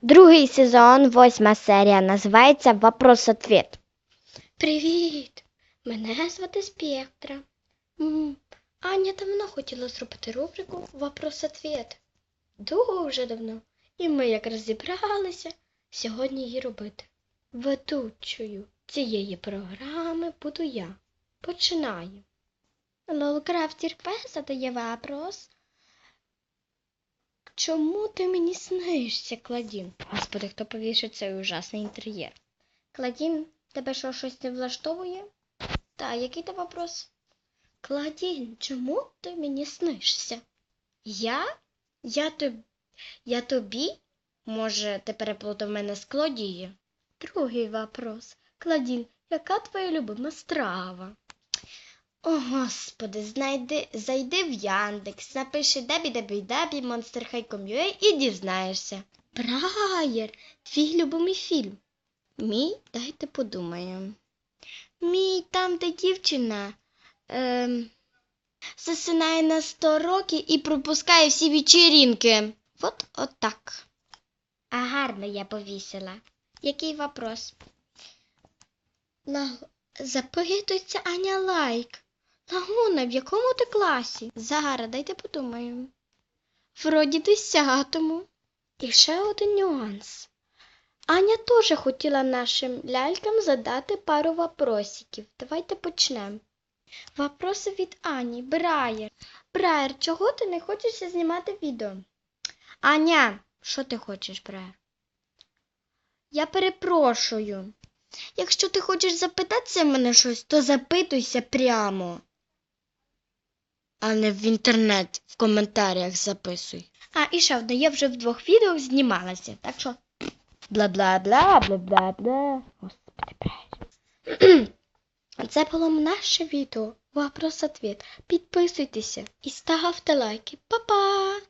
Другий сезон, восьма серія, називається Вопрос ответ Привіт! Мене звати Спектра. Аня давно хотіла зробити рубрику Вопрос ответ Дуже давно. І ми якраз зібралися сьогодні її робити. Ведучою цієї програми буду я. Починаю. Лолкрафтір П задає вопрос. Чому ти мені снишся, Кладін? Господи, хто повішив цей ужасний інтер'єр? Кладін, тебе що, щось не влаштовує? Та, який то вопрос? Кладін, чому ти мені снишся? Я? Я тобі? Я тобі? Може, ти переплутав мене з Клодією? Другий вопрос. Кладін, яка твоя любима страва? О, господи, знайди, зайди в Яндекс, напиши дебі-дебі-дебі, Monster High Community і дізнаєшся. Брайер, твій любимий фільм. Мій, дайте подумаю. Мій там, де дівчина ем, засинає на 100 років і пропускає всі вечірінки. От отак. А гарно я повісила. Який вопрос? Запитується Аня Лайк. Лагуна, в якому ти класі? Зараз, дайте подумаю. Вроді десятому. І ще один нюанс. Аня теж хотіла нашим лялькам задати пару вопросиків. Давайте почнемо. Вопроси від Ані. Брайер. Брайер, чого ти не хочеш знімати відео? Аня, що ти хочеш, Брайер? Я перепрошую. Якщо ти хочеш запитатися мене щось, то запитуйся прямо. А не в інтернет, в коментарях записуй. А, і ще одне, я вже в двох відео знімалася, так що бла-бла-бла, бла-бла-бла. Господи. Це було наше відео. Вопрос ответ. Підписуйтеся і ставте лайки. Па-па!